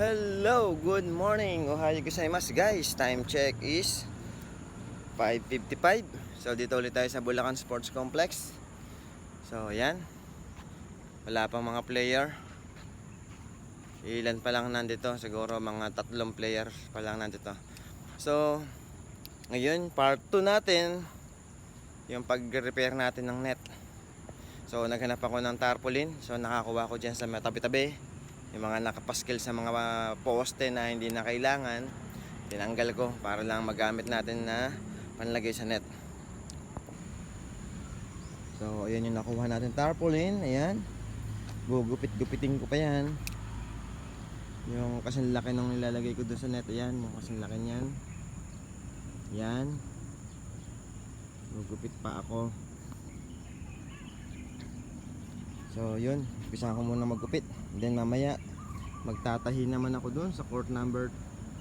Hello, good morning. Ohayo gozaimasu guys. Time check is 5.55. So dito ulit tayo sa Bulacan Sports Complex. So ayan. Wala pang mga player. Ilan pa lang nandito. Siguro mga tatlong players pa lang nandito. So ngayon part 2 natin yung pag-repair natin ng net. So naghanap ako ng tarpaulin. So nakakuha ko dyan sa tabi-tabi yung mga nakapaskil sa mga poste na hindi na kailangan tinanggal ko para lang magamit natin na panlagay sa net. So ayan yung nakuha natin tarpaulin ayan. Gugupit-gupitin ko pa yan. Yung kasing laki nung nilalagay ko doon sa net ayan yung kasing laki niyan. Yan gugupit pa ako. So yun, umpisa ko muna maggupit. Then mamaya magtatahi naman ako doon sa court number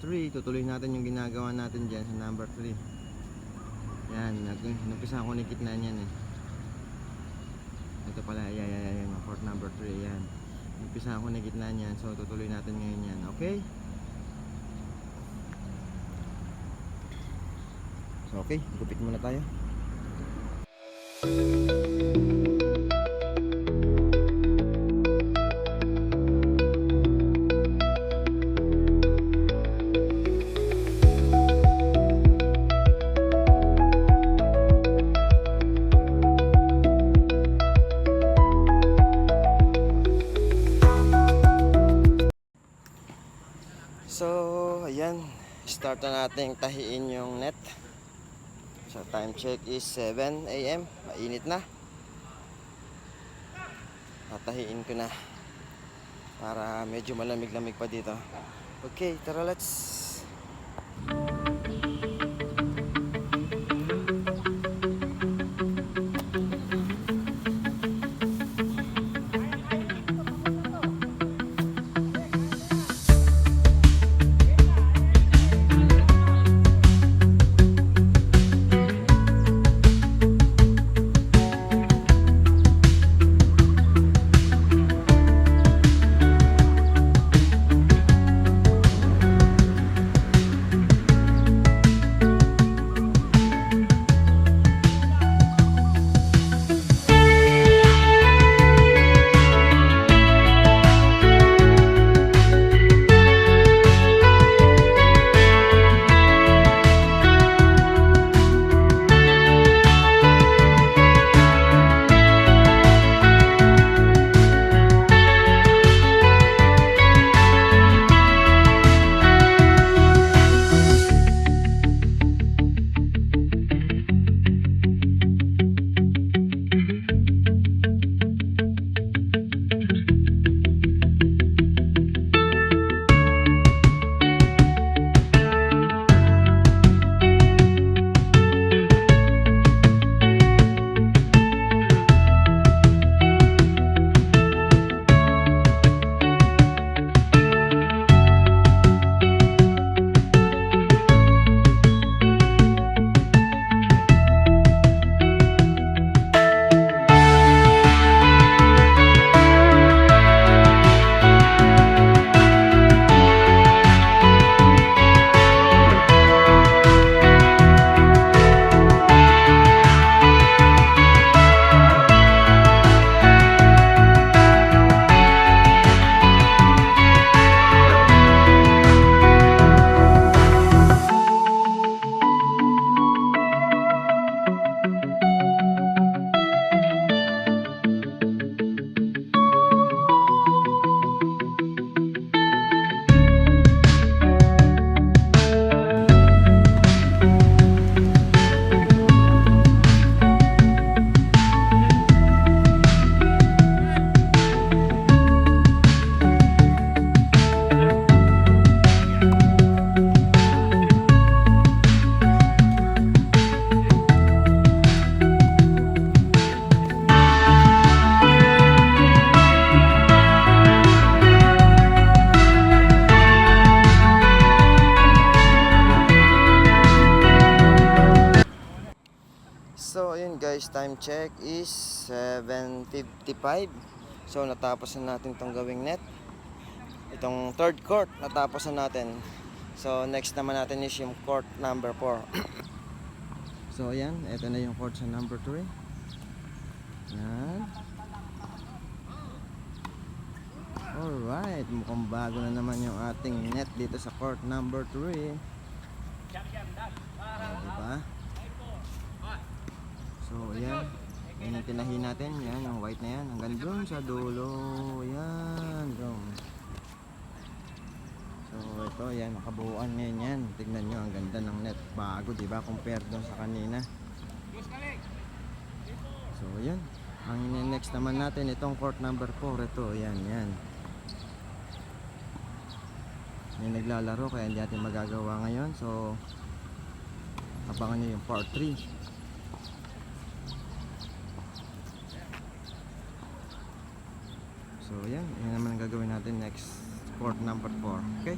3. Tutuloy natin yung ginagawa natin diyan sa number 3. Yan, nag- umpisa ko nikit na niyan eh. Ito pala, ayan, ayan, ayan, yung court number 3, ayan. Umpisa ako na gitna niyan, so tutuloy natin ngayon yan, okay? So okay, gupit muna tayo. So, Start na natin tahiin yung net. So, time check is 7 a.m. Mainit na. Tatahiin ko na. Para medyo malamig-lamig pa dito. Okay, tara let's. Time check is 7.55. So, natapos na natin tong gawing net. itong third court natapos na natin. So next naman natin is yung court number 4. so ayan, ito na yung court sa number 3. Yan. Alright, mukhang bago na naman yung ating net dito sa court number 3. So, ayan. Yan yung tinahin natin. Yan, yung white na yan. Hanggang doon sa dulo. Yan, doon. So, ito, yan. Makabuuan ngayon yan. Tignan nyo, ang ganda ng net. Bago, di ba? Compare doon sa kanina. So, yan. Ang next naman natin, itong court number 4. Ito, yan, yan. May naglalaro kaya hindi natin magagawa ngayon. So, abangan nyo yung part 3. So, yan. Yan naman ang gagawin natin next court number 4. Okay?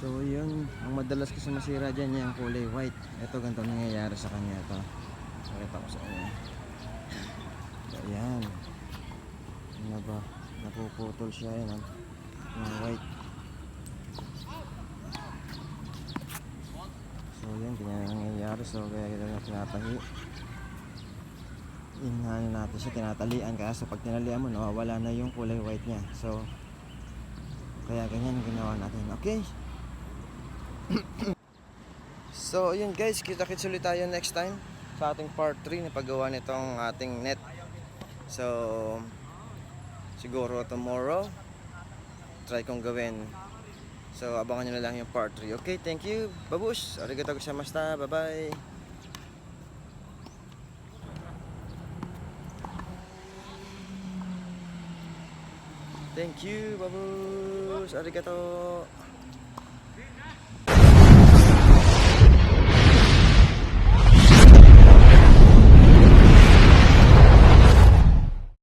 So, yun. Ang madalas kasi masira dyan yung kulay white. Ito, ganito nangyayari sa kanya ito. Pakita ko sa inyo. So, yan. Ano ba? Napuputol siya yan. Oh. Yung white. So, yan. Ganyan ang nangyayari. So, kaya ganyan na tinatahi inaano natin siya tinatalian. Kaya sa pag tinalian mo nawawala na yung kulay white niya. So kaya ganyan ginawa natin. Okay? So yun guys kita kits ulit tayo next time sa ating part 3 na paggawa nitong ating net. So siguro tomorrow try kong gawin. So abangan nyo na lang yung part 3 okay thank you. Babush arigatou gozaimashita bye bye Thank you, babus. Arigato.